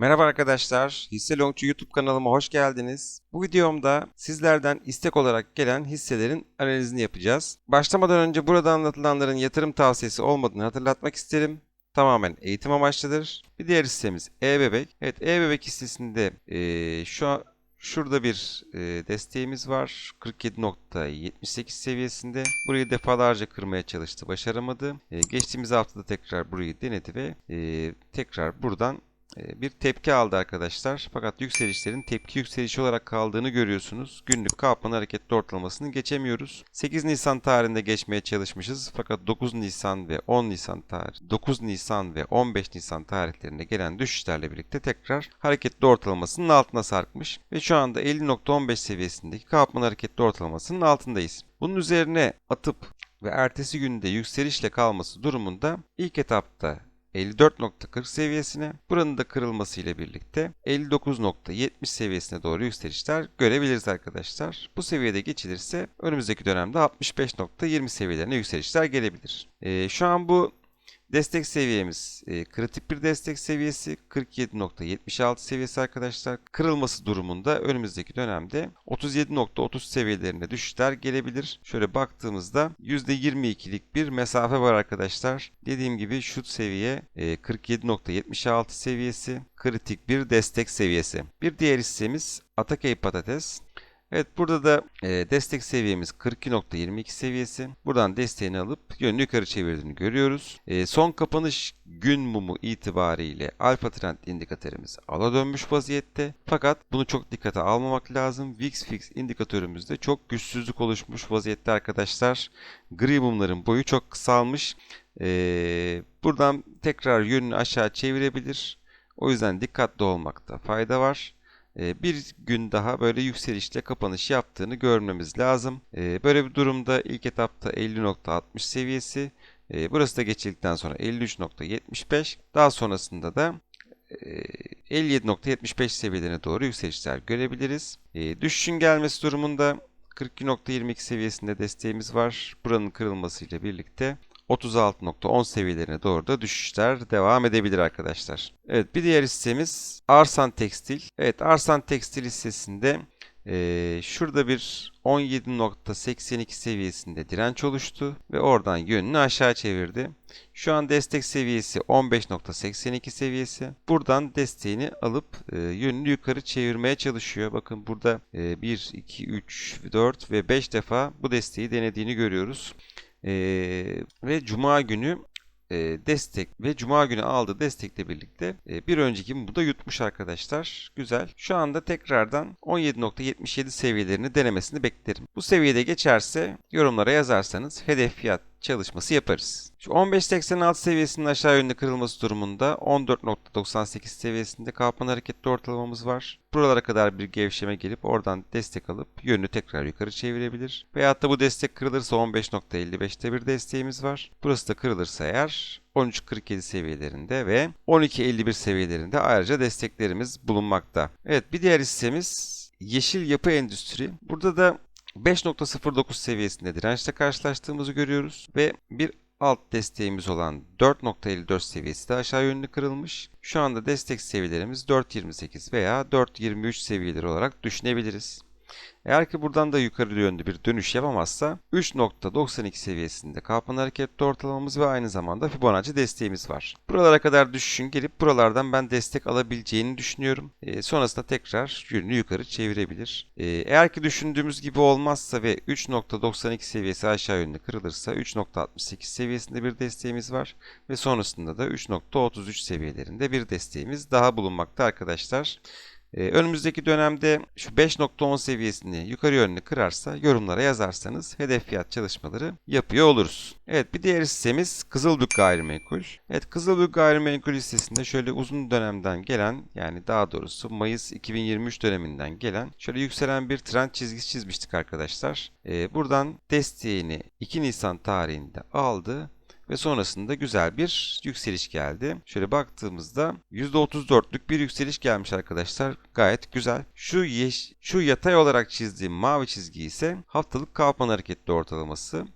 Merhaba arkadaşlar, Hisse Longçu YouTube kanalıma hoş geldiniz. Bu videomda sizlerden istek olarak gelen hisselerin analizini yapacağız. Başlamadan önce burada anlatılanların yatırım tavsiyesi olmadığını hatırlatmak isterim. Tamamen eğitim amaçlıdır. Bir diğer hissemiz E-Bebek. Evet E-Bebek hissesinde eee, şu an Şurada bir e, desteğimiz var. 47.78 seviyesinde. Burayı defalarca kırmaya çalıştı. Başaramadı. E, geçtiğimiz haftada tekrar burayı denedi ve e, tekrar buradan e, bir tepki aldı arkadaşlar. Fakat yükselişlerin tepki yükselişi olarak kaldığını görüyorsunuz. Günlük Kaupman hareketli ortalamasını geçemiyoruz. 8 Nisan tarihinde geçmeye çalışmışız. Fakat 9 Nisan ve 10 Nisan tarih 9 Nisan ve 15 Nisan tarihlerinde gelen düşüşlerle birlikte tekrar hareketli ortalamasının altına sarkmış ve şu anda 50.15 seviyesindeki Kaupman hareketli ortalamasının altındayız. Bunun üzerine atıp ve ertesi günde yükselişle kalması durumunda ilk etapta 54.40 seviyesine, buranın da kırılması ile birlikte 59.70 seviyesine doğru yükselişler görebiliriz arkadaşlar. Bu seviyede geçilirse önümüzdeki dönemde 65.20 seviyelerine yükselişler gelebilir. Ee, şu an bu destek seviyemiz e, kritik bir destek seviyesi 47.76 seviyesi arkadaşlar. Kırılması durumunda önümüzdeki dönemde 37.30 seviyelerine düşüşler gelebilir. Şöyle baktığımızda %22'lik bir mesafe var arkadaşlar. Dediğim gibi şu seviye e, 47.76 seviyesi kritik bir destek seviyesi. Bir diğer hissemiz Atakey Patates. Evet burada da e, destek seviyemiz 42.22 seviyesi. Buradan desteğini alıp yönünü yukarı çevirdiğini görüyoruz. E, son kapanış gün mumu itibariyle alfa trend indikatörümüz ala dönmüş vaziyette. Fakat bunu çok dikkate almamak lazım. VIX fix indikatörümüzde çok güçsüzlük oluşmuş vaziyette arkadaşlar. Gri mumların boyu çok kısalmış. E, buradan tekrar yönünü aşağı çevirebilir. O yüzden dikkatli olmakta fayda var. Ee, bir gün daha böyle yükselişle kapanış yaptığını görmemiz lazım. Ee, böyle bir durumda ilk etapta 50.60 seviyesi, e, burası da geçildikten sonra 53.75, daha sonrasında da 57.75 seviyelerine doğru yükselişler görebiliriz. Ee, düşüşün gelmesi durumunda 42.22 seviyesinde desteğimiz var. Buranın kırılmasıyla birlikte 36.10 seviyelerine doğru da düşüşler devam edebilir arkadaşlar. Evet bir diğer hissemiz Arsan Tekstil. Evet Arsan Tekstil hissesinde ee, şurada bir 17.82 seviyesinde direnç oluştu ve oradan yönünü aşağı çevirdi. Şu an destek seviyesi 15.82 seviyesi. Buradan desteğini alıp e, yönünü yukarı çevirmeye çalışıyor. Bakın burada e, 1, 2, 3, 4 ve 5 defa bu desteği denediğini görüyoruz. Ee, ve Cuma günü e, destek ve Cuma günü aldığı destekle birlikte e, bir önceki bu da yutmuş arkadaşlar. Güzel. Şu anda tekrardan 17.77 seviyelerini denemesini beklerim. Bu seviyede geçerse yorumlara yazarsanız hedef fiyat çalışması yaparız. Şu 15.86 seviyesinin aşağı yönlü kırılması durumunda 14.98 seviyesinde kalkman hareketli ortalamamız var. Buralara kadar bir gevşeme gelip oradan destek alıp yönünü tekrar yukarı çevirebilir. Veyahut da bu destek kırılırsa 15.55'te bir desteğimiz var. Burası da kırılırsa eğer 13.47 seviyelerinde ve 12.51 seviyelerinde ayrıca desteklerimiz bulunmakta. Evet bir diğer hissemiz Yeşil Yapı Endüstri. Burada da 5.09 seviyesinde dirençle karşılaştığımızı görüyoruz ve bir alt desteğimiz olan 4.54 seviyesi de aşağı yönlü kırılmış. Şu anda destek seviyelerimiz 4.28 veya 4.23 seviyeleri olarak düşünebiliriz. Eğer ki buradan da yukarı yönlü bir dönüş yapamazsa 3.92 seviyesinde kapan hareketli ortalamamız ve aynı zamanda Fibonacci desteğimiz var. Buralara kadar düşüşün gelip buralardan ben destek alabileceğini düşünüyorum. E, sonrasında tekrar yönünü yukarı çevirebilir. E, eğer ki düşündüğümüz gibi olmazsa ve 3.92 seviyesi aşağı yönlü kırılırsa 3.68 seviyesinde bir desteğimiz var ve sonrasında da 3.33 seviyelerinde bir desteğimiz daha bulunmakta arkadaşlar. Ee, önümüzdeki dönemde şu 5.10 seviyesini yukarı yönlü kırarsa yorumlara yazarsanız hedef fiyat çalışmaları yapıyor oluruz. Evet bir diğer hissemiz Kızılbük Gayrimenkul. Evet Kızılbük Gayrimenkul hissesinde şöyle uzun dönemden gelen yani daha doğrusu Mayıs 2023 döneminden gelen şöyle yükselen bir trend çizgisi çizmiştik arkadaşlar. Ee, buradan desteğini 2 Nisan tarihinde aldı ve sonrasında güzel bir yükseliş geldi. Şöyle baktığımızda %34'lük bir yükseliş gelmiş arkadaşlar. Gayet güzel. Şu yeş şu yatay olarak çizdiğim mavi çizgi ise haftalık Kaufman hareketli ortalaması.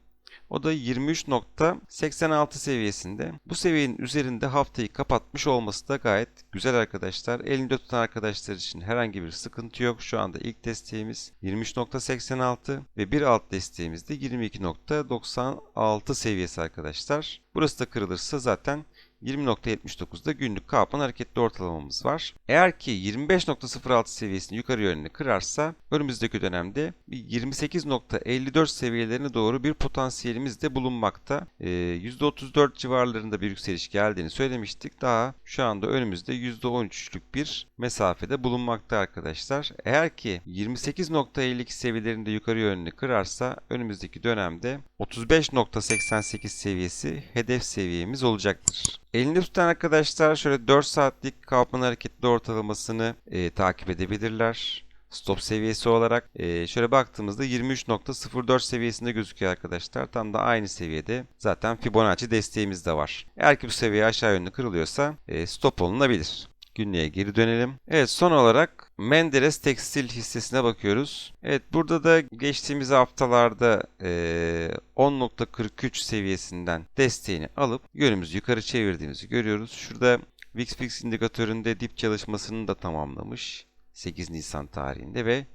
O da 23.86 seviyesinde. Bu seviyenin üzerinde haftayı kapatmış olması da gayet güzel arkadaşlar. Elinde tutan arkadaşlar için herhangi bir sıkıntı yok. Şu anda ilk desteğimiz 23.86 ve bir alt desteğimiz de 22.96 seviyesi arkadaşlar. Burası da kırılırsa zaten 20.79'da günlük Kaupan hareketli ortalamamız var. Eğer ki 25.06 seviyesini yukarı yönlü kırarsa önümüzdeki dönemde bir 28.54 seviyelerine doğru bir potansiyelimiz de bulunmakta. Ee, %34 civarlarında bir yükseliş geldiğini söylemiştik. Daha şu anda önümüzde %13'lük bir mesafede bulunmakta arkadaşlar. Eğer ki 28.52 seviyelerinde yukarı yönlü kırarsa önümüzdeki dönemde 35.88 seviyesi hedef seviyemiz olacaktır. Elinde tutan arkadaşlar şöyle 4 saatlik Kaupan hareketli ortalamasını e, takip edebilirler. Stop seviyesi olarak e, şöyle baktığımızda 23.04 seviyesinde gözüküyor arkadaşlar. Tam da aynı seviyede zaten Fibonacci desteğimiz de var. Eğer ki bu seviye aşağı yönlü kırılıyorsa e, stop olunabilir. Günlüğe geri dönelim. Evet son olarak Menderes Tekstil hissesine bakıyoruz. Evet burada da geçtiğimiz haftalarda e, 10.43 seviyesinden desteğini alıp yönümüzü yukarı çevirdiğimizi görüyoruz. Şurada VIX Fix indikatöründe dip çalışmasını da tamamlamış. 8 Nisan tarihinde ve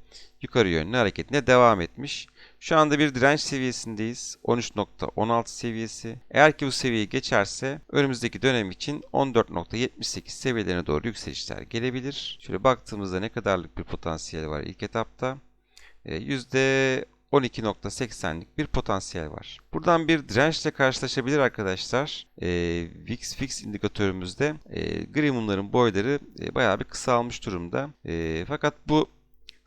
yukarı yönlü hareketine devam etmiş. Şu anda bir direnç seviyesindeyiz. 13.16 seviyesi. Eğer ki bu seviyeyi geçerse önümüzdeki dönem için 14.78 seviyelerine doğru yükselişler gelebilir. Şöyle baktığımızda ne kadarlık bir potansiyel var ilk etapta? Ee, %12.80'lik bir potansiyel var. Buradan bir dirençle karşılaşabilir arkadaşlar. Ee, VIX Fix indikatörümüzde e, gri mumların boyları e, bayağı bir kısalmış durumda. E, fakat bu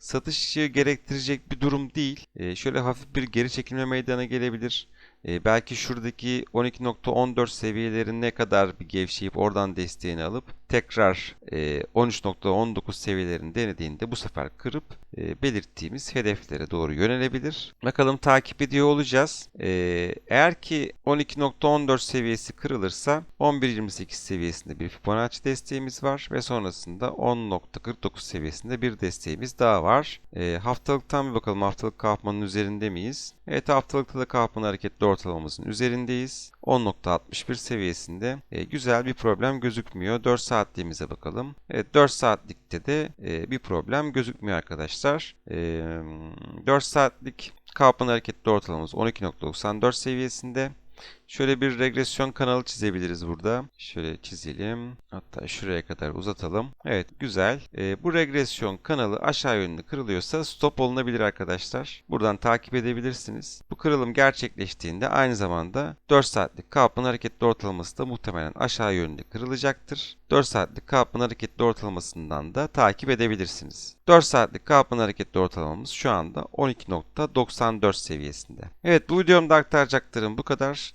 satışı gerektirecek bir durum değil. E, şöyle hafif bir geri çekilme meydana gelebilir. E, belki şuradaki 12.14 seviyelerine kadar bir gevşeyip oradan desteğini alıp tekrar e, 13.19 seviyelerini denediğinde bu sefer kırıp e, belirttiğimiz hedeflere doğru yönelebilir. Bakalım takip ediyor olacağız. E, eğer ki 12.14 seviyesi kırılırsa 11.28 seviyesinde bir Fibonacci desteğimiz var ve sonrasında 10.49 seviyesinde bir desteğimiz daha var. E, haftalıktan bir bakalım haftalık kalkmanın üzerinde miyiz? Evet haftalıkta da kalkmanın hareketli ortalamamızın üzerindeyiz. 10.61 seviyesinde e, güzel bir problem gözükmüyor. 4 saatliğimize bakalım. Evet 4 saatlikte de e, bir problem gözükmüyor arkadaşlar. E, 4 saatlik kalkman hareketli ortalamamız 12.94 seviyesinde. Şöyle bir regresyon kanalı çizebiliriz burada. Şöyle çizelim. Hatta şuraya kadar uzatalım. Evet güzel. Ee, bu regresyon kanalı aşağı yönlü kırılıyorsa stop olunabilir arkadaşlar. Buradan takip edebilirsiniz. Bu kırılım gerçekleştiğinde aynı zamanda 4 saatlik kalkman hareketli ortalaması da muhtemelen aşağı yönlü kırılacaktır. 4 saatlik kalkman hareketli ortalamasından da takip edebilirsiniz. 4 saatlik kalkman hareketli ortalamamız şu anda 12.94 seviyesinde. Evet bu videomda aktaracaklarım bu kadar.